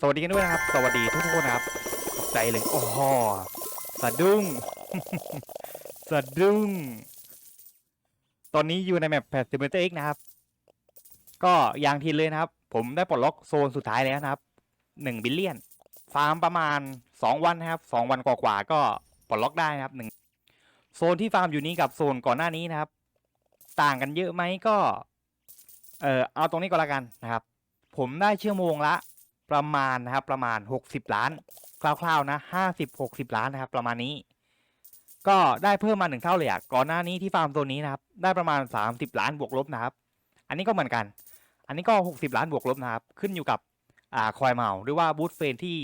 สวัสดีกันด้วยนะครับ สวัสดีทุกคนนะครับใจเลย โอ้โหสะดุ้งสะดุ้ง ตอนนี้อยู่ในแมปแพดซิมเตอร์เอ็กนะครับ ก็อย่างทีเลยนะครับ ผมได้ปลดล็อกโซนสุดท้ายแล้วนะครับหนึ่งบิลเลียน ฟาร์มประมาณสองวันนะครับสองวันกว่าๆก็ปลดล็อกได้นะครับหนึ่งโซนที่ฟาร์มอยู่นี้กับโซนก่อนหน้านี้นะครับ ต่างกันเยอะไหมก็ เออเอาตรงนี้ก็แล้วกันนะครับ ผมได้ชั่วโมงละ ประมาณนะครับประมาณ 60 ล้าน คร่าวๆนะ50 60 ล้านนะครับ ประมาณนี้ ก็ได้เพิ่มมาหนึ่งเท่าเลยอะก่อนหน้านี้ที่ฟาร์มตัวนี้นะครับ ได้ประมาณ 30 ล้านบวกลบนะครับ อันนี้ก็เหมือนกัน อันนี้ก็ 60 ล้านบวกลบนะครับ ขึ้นอยู่กับอ่าคอยเมาหรือว่าบูธเฟนที่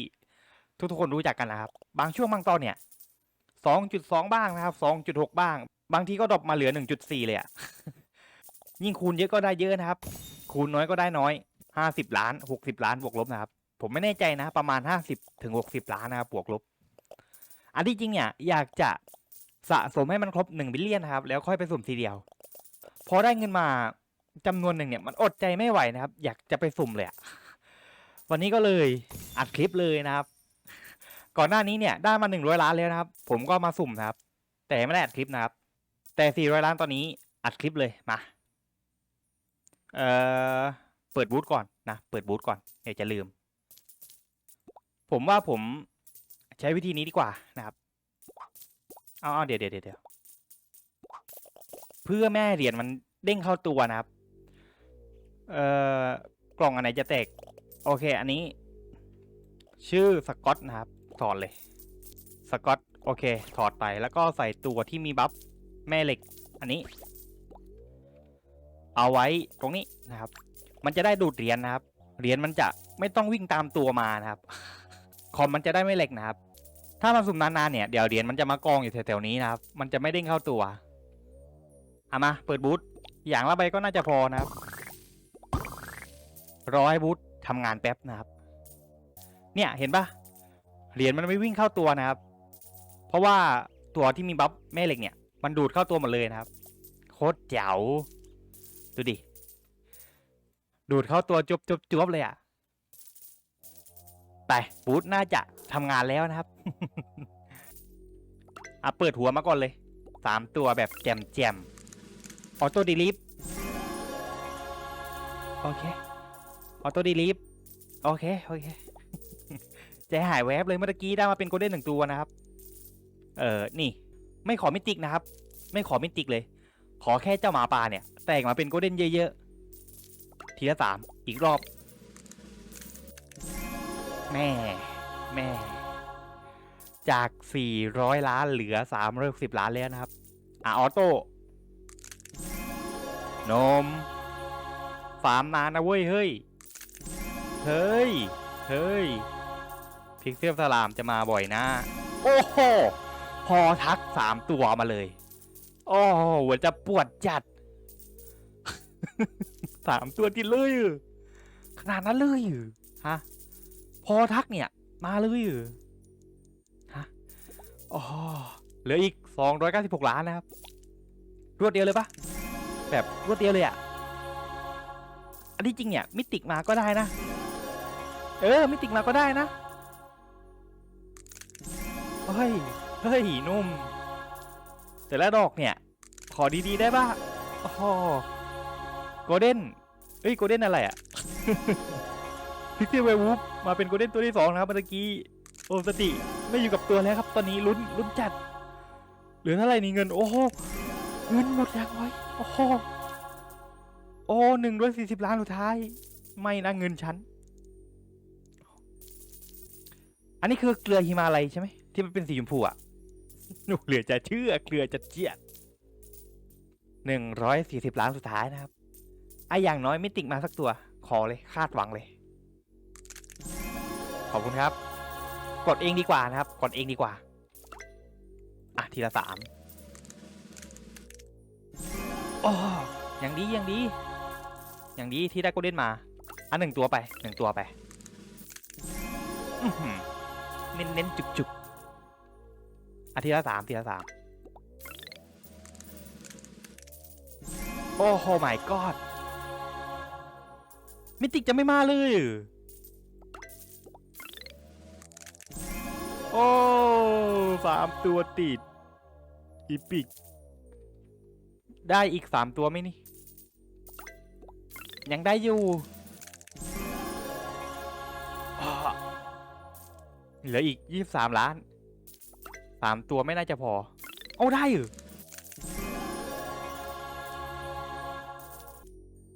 ทุกๆคนรู้จักกันนะครับ บางช่วงบางตอนเนี่ย 2.2 บ้างนะครับ 2.6 บ้าง บางทีก็ดรอปมาเหลือ 1.4 เลยอะยิ่งคูณเยอะก็ได้เยอะนะครับ คูณน้อยก็ได้น้อย 50ล้าน60ล้านบวกลบนะครับ ผมไม่แน่ใจนะ ประมาณ50ถึง60ล้านนะครับบวกลบ อันที่จริงเนี่ยอยากจะสะสมให้มันครบ1บิลเลียนนะครับ แล้วค่อยไปสุ่มทีเดียว พอได้เงินมาจำนวนหนึ่งเนี่ยมันอดใจไม่ไหวนะครับ อยากจะไปสุ่มเลยวันนี้ก็เลยอัดคลิปเลยนะครับ ก่อนหน้านี้เนี่ยได้มา100ล้านแล้วนะครับ ผมก็มาสุ่มนะครับ แต่ไม่ได้อัดคลิปนะครับ แต่400ล้านตอนนี้อัดคลิปเลยมา เอ่อ เปิดบูธก่อนนะ เปิดบูธก่อนเดี๋ยวจะลืม ผมว่าผมใช้วิธีนี้ดีกว่านะครับเอาเอาเดี๋ยวเดี๋ยวเดี๋ยวเพื่อแม่เหรียญมันเด้งเข้าตัวนะครับ เอ่อกล่องอันไหนจะแตก โอเค อันนี้ ชื่อสกอตนะครับ ถอดเลยสกอตโอเค ถอดไปแล้วก็ใส่ตัวที่มีบัฟแม่เหล็ก อันนี้ เอาไว้ตรงนี้นะครับ มันจะได้ดูดเหรียญนะครับ เหรียญมันจะไม่ต้องวิ่งตามตัวมานะครับ คอมมันจะได้ไม่เหล็กนะครับ ถ้ามันสุ่มนานๆเนี่ย เดี๋ยวเหรียญมันจะมากองอยู่แถวๆนี้นะครับ มันจะไม่เด้งเข้าตัวเอามา เปิดบูธอย่างละใบก็น่าจะพอนะครับ รอให้บูธทำงานแป๊บนะครับ เนี่ยเห็นปะเหรียญมันไม่วิ่งเข้าตัวนะครับ เพราะว่าตัวที่มีบัฟแม่เหล็กเนี่ย มันดูดเข้าตัวหมดเลยนะครับ โคตรเจ๋วดูดิ ดูดเข้าตัวจุบจุบจุบเลยอะ ไปบูธน่าจะทำงานแล้วนะครับ อะ เปิดหัวมาก่อนเลยสามตัวแบบแจมแจมออโต้ดีลิฟโอเค ออโต้ดีลิฟโอเค โอเคใจหายแวบเลยเมื่อกี้ได้มาเป็นโกลเด้นหนึ่งตัวนะครับ เออนี่ ไม่ขอมิติกนะครับ ไม่ขอมิติกเลย ขอแค่เจ้าหมาป่าเนี่ย แตกมาเป็นโกลเด้นเยอะๆ ทีละสามอีกรอบ แม่ แม่ จาก 400 ล้านเหลือ 360 ล้านแล้วนะครับ อะ ออโต้ นม ฟาร์มนานนะเว้ย เฮ้ย เฮ้ย เฮ้ย พิกเซลสลามจะมาบ่อยนะ โอ้โห พอทักสามตัวมาเลย โอ้โหหัวจะปวดจัด สามตัวติดเลยขนาดนั้นเลยฮะพอทักเนี่ย มาเลยฮะอ๋อเหลืออีกสองร้อยเก้าสิบหกล้านนะครับ รวดเดียวเลยปะแบบรวดเดียวเลยอะอันที่จริงเนี่ยมิติกมาก็ได้นะ เออมิติกมาก็ได้นะเฮ้ยเฮ้ยนุ่ม แต่ละดอกเนี่ย ขอดีๆได้ป่ะโอ้ โกลเด้นเอ้ยโกลเด้นอะไรอะพิกซี่เววูฟมาเป็นโกลเด้นตัวที่สองนะครับเมื่อกี้โอสติไม่อยู่กับตัวแล้วครับ ตอนนี้ลุ้นลุ้นจัด เหลือเท่าไหร่นี่เงิน โอ้โหเงินหมดยังไว้โอ้โหโอ้หนึ่งร้อยสี่สิบล้านสุดท้าย ไม่นะเงินฉัน อันนี้คือเกลือหิมาลัยใช่ไหมที่มันเป็นสีชมพูอะหนูเหลือจะเชื่อเกลือจะเจียดหนึ่งร้อยสี่สิบล้านสุดท้ายนะครับ อะอย่างน้อยไมิติกมาสักตัว ขอเลยคาดหวังเลย ขอบคุณครับ กดเองดีกว่านะครับ กดเองดีกว่า อะ ทีละสามโอ้ยังดีอยังดี อย่างดีที่ได้โกลเด้นมาอันหนึ่งตัวไปหนึ่งตัวไปเน้นเน้นจุกจุกอาทีละสามทีละสามโอ้โห my god มิติกจะไม่มาเลย โอ้สามตัวติด อีปิก ได้อีกสามตัวไหมนี่ ยังได้อยู่เหลืออีกยี่สามล้านสามตัวไม่น่าจะพอ เอาได้เหรอ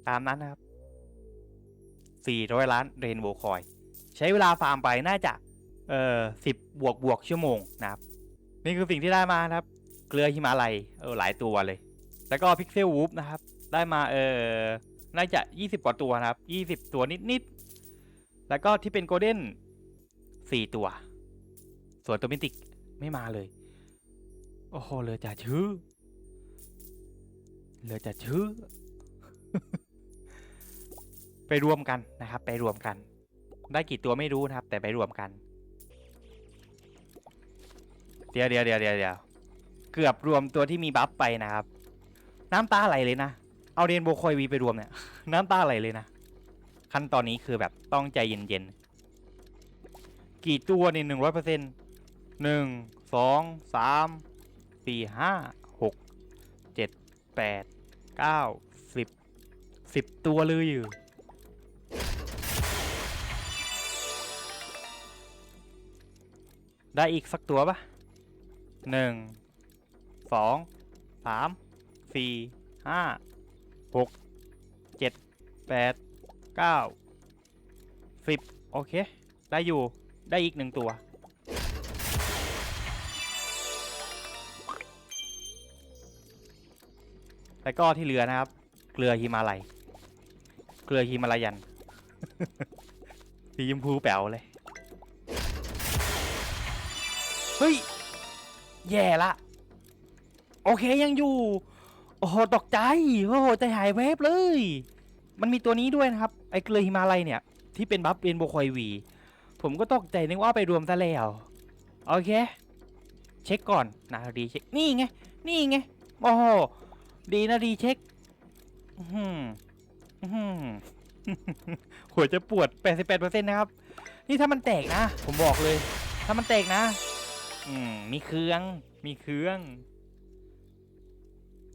ตามนั้นนะครับ สี่ร้อยล้านเรนโบคอย ใช้เวลาฟาร์มไปน่าจะเอ่อสิบบวกบวกชั่วโมงนะครับ นี่คือสิ่งที่ได้มาครับ เกลือหิมาลัยเออหลายตัวเลย แล้วก็พิกเซลวูฟนะครับ ได้มาเออน่าจะยี่สิบกว่าตัวนะครับยี่สิบตัวนิดๆ แล้วก็ที่เป็นโกลเด้นสี่ตัว ส่วนตัวมิติกไม่มาเลย โอ้โหเลยจะชื่อเลยจะชื่อ ไปรวมกันนะครับ ไปรวมกัน ได้กี่ตัวไม่รู้นะครับ แต่ไปรวมกัน เดี๋ยวเดี๋ยวเดี๋ยวเดี๋ยวเดี๋ยวเกือบรวมตัวที่มีบัฟไปนะครับ น้ำตาไหลเลยนะ เอาเรียนโบคอยวีไปรวมเนี่ย น้ำตาไหลเลยนะ ขั้นตอนนี้คือแบบต้องใจเย็นๆ กี่ตัวนี่หนึ่งร้อยเปอร์เซ็นต์หนึ่งสองสามสี่ห้าหกเจ็ดแปดเก้าสิบสิบตัวเลยอยู่ ได้อีกสักตัวปะหนึ่งสองสามสี่ห้าหกเจ็ดแปดเก้าสิบโอเค ได้อยู่ได้อีกหนึ่งตัว แล้วก็ที่เหลือนะครับ เกลือฮิมาลัย เกลือฮิมาลายัน สีชมพูแป๋วเลย เฮ้ย แย่ละ โอเคยังอยู่ โอ้โห ตกใจ โอ้โห ใจหายแวบเลย มันมีตัวนี้ด้วยนะครับ ไอ้เกลือฮิมาลัยเนี่ย ที่เป็นบัฟเรนโบคอยวี ผมก็ตกใจนึกว่าไปรวมซะแล้ว โอเค เช็คก่อนนะดีเช็ค นี่ไง นี่ไง โอ้โห ดีนะดีเช็คอื้อหืมหืมหัวจะปวด 88%นะครับ นี่ถ้ามันแตกนะ ผมบอกเลย ถ้ามันแตกนะ อืมมีเครื่อง มีเครื่อง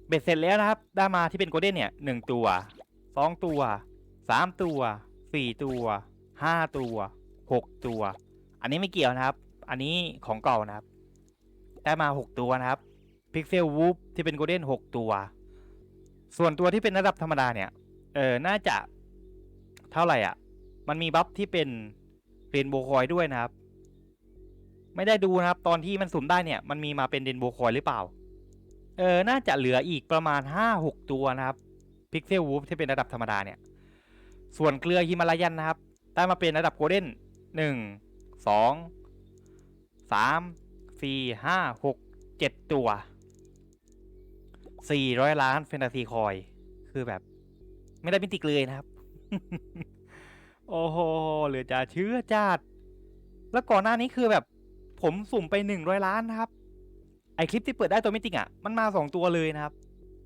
เบ็ดเสร็จแล้วนะครับ ได้มาที่เป็นโกลเด้นเนี่ยหนึ่งตัวสองตัวสามตัวสี่ตัวห้าตัวหกตัว อันนี้ไม่เกี่ยวนะครับ อันนี้ของเก่านะครับ ได้มาหกตัวนะครับพิกเซลวูฟที่เป็นโกลเด้นหกตัว ส่วนตัวที่เป็นระดับธรรมดาเนี่ย เออน่าจะเท่าไหร่อะ มันมีบัฟที่เป็นเรนโบว์คอยด้วยนะครับ ไม่ได้ดูนะครับ ตอนที่มันสุ่มได้เนี่ย มันมีมาเป็นเรนโบคอยหรือเปล่า เออ น่าจะเหลืออีกประมาณห้าหกตัวนะครับพิกเซลวูฟที่เป็นระดับธรรมดาเนี่ย ส่วนเกลือฮิมาลายันนะครับ ได้มาเป็นระดับโกลเด้นหนึ่งสองสามสี่ห้าหกเจ็ดตัวสี่ร้อยล้านแฟนตาซีคอย คือแบบ ไม่ได้มิติกเลยนะครับ โอ้โหเหลือจะเชื่อจัดแล้วก่อนหน้านี้คือแบบ ผมสุ่มไปหนึ่งร้อยล้านนะครับ ไอคลิปที่เปิดได้ตัวไมิติกอะ มันมาสองตัวเลยนะครับ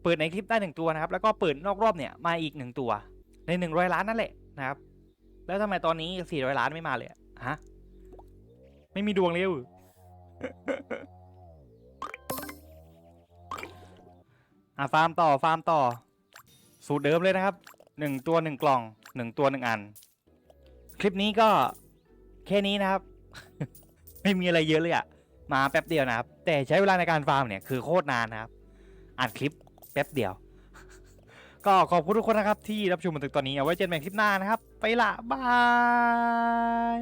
เปิดในคลิปได้หนึ่งตัวนะครับ แล้วก็เปิดนอกรอบเนี่ยมาอีกหนึ่งตัว ในหนึ่งร้อยล้านนั่นแหละนะครับ แล้วทำไมตอนนี้สี่ร้อยล้านไม่มาเลยฮะ ไม่มีดวงเร็วอะฟาร์มต่อฟาร์มต่อ สูตรเดิมเลยนะครับหนึ่งตัวหนึ่งกล่องหนึ่งตัวหนึ่งอัน คลิปนี้ก็แค่นี้นะครับ ไม่มีอะไรเยอะเลยอะมาแป๊บเดียวนะครับ แต่ใช้เวลาในการฟาร์มเนี่ยคือโคตรนานนะครับอ่านคลิปแป๊บเดียว ก็ขอบคุณทุกคนนะครับที่รับชมมาถึงตอนนี้เอาไว้เจอกันใหม่คลิปหน้านะครับ ไปละบาย